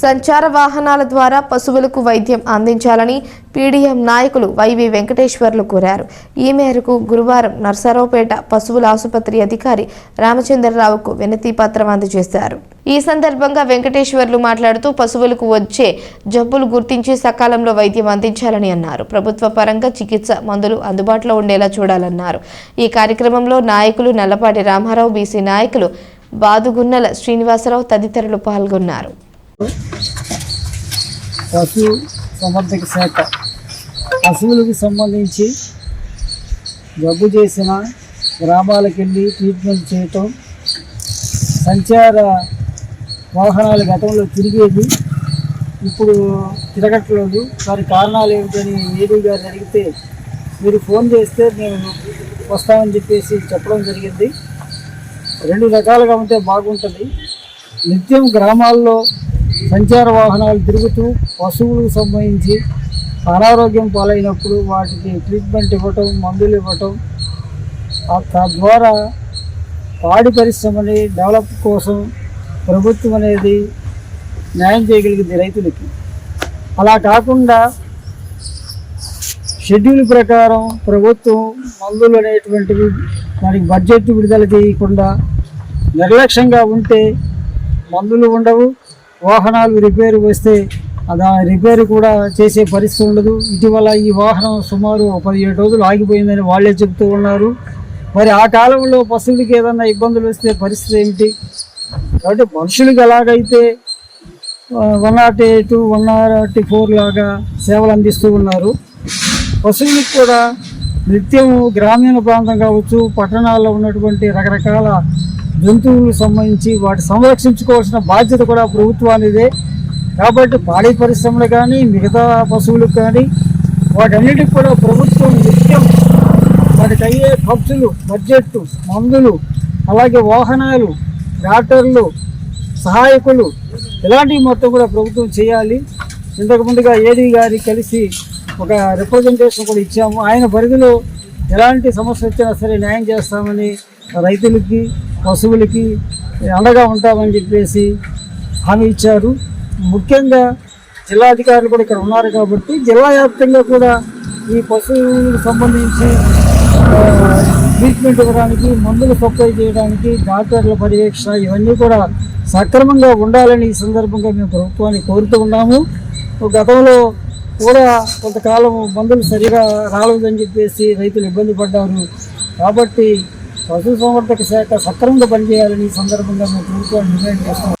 సంచార వాహనాల ద్వారా పశువులకు వైద్యం అందించాలని పీడీఎం నాయకులు వైవి వెంకటేశ్వర్లు కోరారు. ఈ మేరకు గురువారం నర్సరావుపేట పశువుల ఆసుపత్రి అధికారి రామచంద్రరావుకు వినతి పత్రం అందజేశారు. ఈ సందర్భంగా వెంకటేశ్వర్లు మాట్లాడుతూ పశువులకు వచ్చే జబ్బులు గుర్తించి సకాలంలో వైద్యం అందించాలని అన్నారు. ప్రభుత్వ పరంగా చికిత్స మందులు అందుబాటులో ఉండేలా చూడాలన్నారు. ఈ కార్యక్రమంలో నాయకులు నల్లపాటి రామారావు బీసీ నాయకులు బాదుగున్నల శ్రీనివాసరావు తదితరులు పాల్గొన్నారు. పశు సంవర్ధక శాఖ. పశువులకు సంబంధించి జబ్బు చేసిన గ్రామాలకు వెళ్ళి ట్రీట్మెంట్ చేయటం సంచార వాహనాలు గతంలో తిరిగేది ఇప్పుడు తిరగట్లేదు. దాని కారణాలు ఏమిటని ఏడీ గారు అడిగితే మీరు ఫోన్ చేస్తే మేము వస్తామని చెప్పేసి చెప్పడం జరిగింది. రెండు రకాలుగా ఉంటే బాగుంటుంది. నిత్యం గ్రామాల్లో సంచార వాహనాలు తిరుగుతూ పశువులకు సంబంధించి అనారోగ్యం పాలైనప్పుడు వాటికి ట్రీట్మెంట్ ఇవ్వటం మందులు ఇవ్వటం. ఆ తద్వారా పాడి పరిశ్రమని డెవలప్ కోసం ప్రభుత్వం అనేది న్యాయం చేయగలిగింది రైతులకి. అలా కాకుండా షెడ్యూల్ ప్రకారం ప్రభుత్వం మందులు అనేటువంటివి దానికి బడ్జెట్ విడుదల చేయకుండా నిర్లక్ష్యంగా ఉంటే మందులు ఉండవు వాహనాలు రిపేర్ వస్తే దాని రిపేర్ కూడా చేసే పరిస్థితి ఉండదు. ఇటీవల ఈ వాహనం సుమారు పదిహేడు రోజులు ఆగిపోయిందని వాళ్ళే చెబుతూ ఉన్నారు. మరి ఆ కాలంలో పశువులకి ఏదన్నా ఇబ్బందులు వస్తే పరిస్థితి ఏమిటి? కాబట్టి మనుషులకు ఎలాగైతే one nought eight one nought four లాగా సేవలు అందిస్తూ ఉన్నారు. పశువులకు కూడా నిత్యం గ్రామీణ ప్రాంతం కావచ్చు పట్టణాల్లో ఉన్నటువంటి రకరకాల జంతువులకు సంబంధించి వాటి సంరక్షించుకోవాల్సిన బాధ్యత కూడా ప్రభుత్వానిదే. కాబట్టి పాడి పరిశ్రమలు కానీ మిగతా పశువులకు కానీ వాటన్నిటికి కూడా ప్రభుత్వం నిత్యం వాటికి అయ్యే ఖర్చులు బడ్జెట్ మందులు అలాగే వాహనాలు డాక్టర్లు సహాయకులు ఇలాంటివి మొత్తం కూడా ప్రభుత్వం చేయాలి. ఇంతకు ముందుగా ఏడీ గారి కలిసి ఒక రిప్రజెంటేషన్ కూడా ఇచ్చాము. ఆయన పరిధిలో ఎలాంటి సమస్య వచ్చినా సరే న్యాయం చేస్తామని రైతులకి పశువులకి అండగా ఉంటామని చెప్పేసి హామీ ఇచ్చారు. ముఖ్యంగా జిల్లా అధికారులు కూడా ఇక్కడ ఉన్నారు కాబట్టి జిల్లా వ్యాప్తంగా కూడా ఈ పశువులకు సంబంధించి ట్రీట్మెంట్ ఇవ్వడానికి మందులు సప్లై చేయడానికి డాక్టర్ల పర్యవేక్షణ ఇవన్నీ కూడా సక్రమంగా ఉండాలని ఈ సందర్భంగా మేము ప్రభుత్వాన్ని కోరుతూ ఉన్నాము. గతంలో కూడా కొంతకాలం మందులు సరిగా రాలేదని చెప్పేసి రైతులు ఇబ్బంది పడ్డారు. కాబట్టి పశు సంవర్ధక శాఖ సక్రమంగా పనిచేయాలని ఈ సందర్భంగా మేము ప్రభుత్వాన్ని డిమాండ్ చేస్తాం